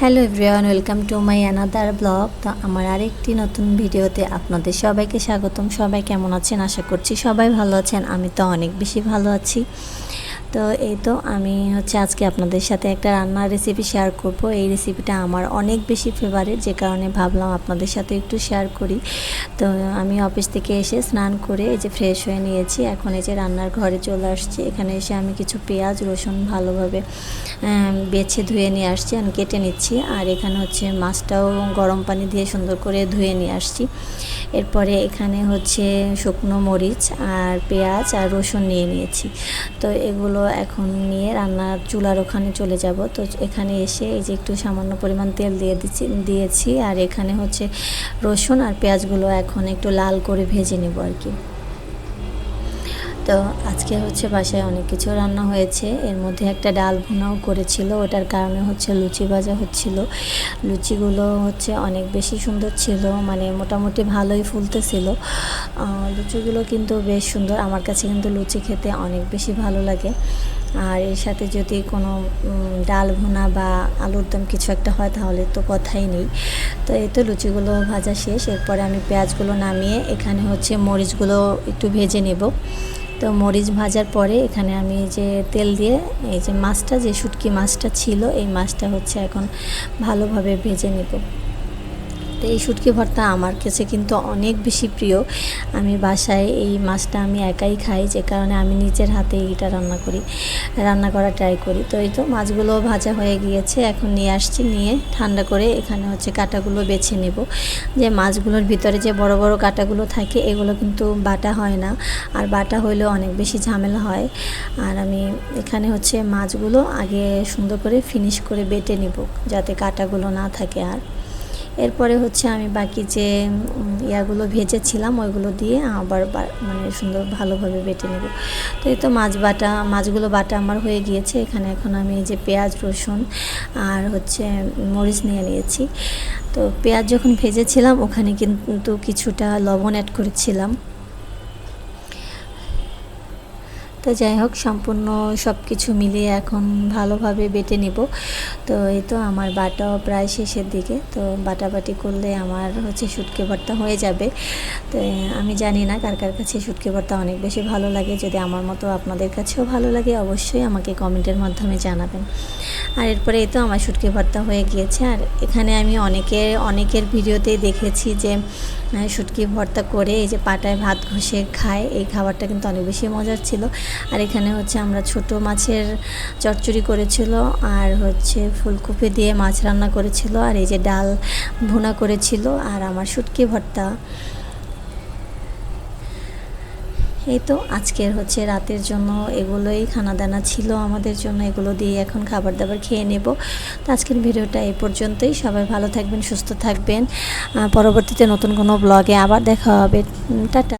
Hello everyone, welcome to my another blog. তো আমার আরেকটি নতুন ভিডিওতে আপনাদের সবাইকে স্বাগতম। সবাই কেমন আছেন? আশা করছি সবাই ভালো আছেন। আমি তো অনেক বেশি ভালো আছি। তো এই তো আমি হচ্ছে আজকে আপনাদের সাথে একটা রান্নার রেসিপি শেয়ার করব। এই রেসিপিটা আমার অনেক বেশি ফেভারিট যে কারণে ভাবলাম আপনাদের সাথে একটু শেয়ার করি। তো আমি অফিস থেকে এসে স্নান করে এই যে ফ্রেশ হয়ে নিয়েছি। এখন এই যে রান্নার ঘরে চলে আসছি। এখানে এসে আমি কিছু পেঁয়াজ, রসুন ভালোভাবে বেছে ধুয়ে নিয়ে আসছি আমি কেটে নিচ্ছি। আর এখানে হচ্ছে মাছটাও গরম পানি দিয়ে সুন্দর করে ধুয়ে নিয়ে আসছি। এরপরে এখানে হচ্ছে শুকনো মরিচ আর পেঁয়াজ আর রসুন নিয়ে নিয়েছি। তো এগুলো এখন নিয়ে রান্নার চুলার ওখানে চলে যাব। তো এখানে এসে এই যে একটু সামান্য পরিমাণ তেল দিয়ে দিচ্ছি, দিয়েছি। আর এখানে হচ্ছে রসুন আর পেঁয়াজগুলো এখন একটু লাল করে ভেজে নেব আর কি। তো আজকে হচ্ছে বাসায় অনেক কিছু রান্না হয়েছে। এর মধ্যে একটা ডাল ভুনাও করেছিল, ওটার কারণে হচ্ছে লুচি ভাজা হচ্ছিল। লুচিগুলো হচ্ছে অনেক বেশি সুন্দর ছিল মানে মোটামুটি ভালোই ফুলতেছিল। লুচিগুলো কিন্তু বেশ সুন্দর, আমার কাছে কিন্তু লুচি খেতে অনেক বেশি ভালো লাগে। আর এর সাথে যদি কোনো ডাল ভুনা বা আলুর দম কিছু একটা হয় তাহলে তো কথাই নেই। তো এই তো লুচিগুলো ভাজা শেষ, এরপরে আমি পেঁয়াজগুলো নামিয়ে এখানে হচ্ছে মরিচগুলো একটু ভেজে নেব। তো মরিচ ভাজার পরে এখানে আমি যে তেল দিয়ে, এই যে মাছটা, যে শুটকি মাছটা ছিল, এই মাছটা হচ্ছে এখন ভালোভাবে ভেজে নেব। তো এই শুটকি ভর্তা আমার কাছে কিন্তু অনেক বেশি প্রিয়। আমি বাসায় এই মাছটা আমি একাই খাই, যে কারণে আমি নিজের হাতে এটা রান্না করি, রান্না করা ট্রাই করি। তো এই তো মাছগুলো ভাজা হয়ে গিয়েছে, এখন নিয়ে আসছি, নিয়ে ঠান্ডা করে এখানে হচ্ছে কাটাগুলো বেছে নেব। যে মাছগুলোর ভিতরে যে বড় বড় কাটাগুলো থাকে, এগুলো কিন্তু বাটা হয় না, আর বাটা হইলেও অনেক বেশি ঝামেলা হয়। আর আমি এখানে হচ্ছে মাছগুলো আগে সুন্দর করে ফিনিশ করে বেটে নিব, যাতে কাটাগুলো না থাকে আর। এরপরে হচ্ছে আমি বাকি যে ইয়াগুলো ভেজেছিলাম, ওইগুলো দিয়ে আবার মানে সুন্দর ভালোভাবে বেটে নেব। তো এই তো মাছ বাটা, মাছগুলো বাটা আমার হয়ে গিয়েছে। এখানে এখন আমি যে পেঁয়াজ, রসুন আর হচ্ছে মরিচ নিয়ে নিয়েছি। তো পেঁয়াজ যখন ভেজেছিলাম, ওখানে কিন্তু কিছুটা লবণ অ্যাড করেছিলাম। তো যাই হোক, সম্পূর্ণ সব কিছু মিলিয়ে এখন ভালোভাবে বেটে নিব। তো এই তো আমার বাটাও প্রায় শেষের দিকে। তো বাটাবাটি করলে আমার হচ্ছে শুটকি ভর্তা হয়ে যাবে। তো আমি জানি না কার কার কাছে শুটকি ভর্তা অনেক বেশি ভালো লাগে। যদি আমার মতো আপনাদের কাছেও ভালো লাগে, অবশ্যই আমাকে কমেন্টের মাধ্যমে জানাবেন। আর এরপরে এই তো আমার শুটকি ভর্তা হয়ে গিয়েছে। আর এখানে আমি অনেকের অনেকের ভিডিওতেই দেখেছি যে শুটকি ভর্তা করে এই যে পাটায় ভাত ঘষে খায়। এই খাবারটা কিন্তু অনেক বেশি মজার ছিল। আর এখানে হচ্ছে আমরা ছোট মাছের চচ্চড়ি করেছিল আর হচ্ছে ফুলকপি দিয়ে মাছ রান্না করেছিল আর এই যে ডাল ভুনা করেছিল আর আমার শুটকি ভর্তা। এই তো আজকের হচ্ছে রাতের জন্য এগুলোই খানা দানা ছিল আমাদের জন্য, এগুলো দিয়ে এখন খাবার দাবার খেয়ে নেব। তো আজকের ভিডিওটা এই পর্যন্তই। সবাই ভালো থাকবেন, সুস্থ থাকবেন। পরবর্তীতে নতুন কোনো ব্লগে আবার দেখা হবে। টাটা।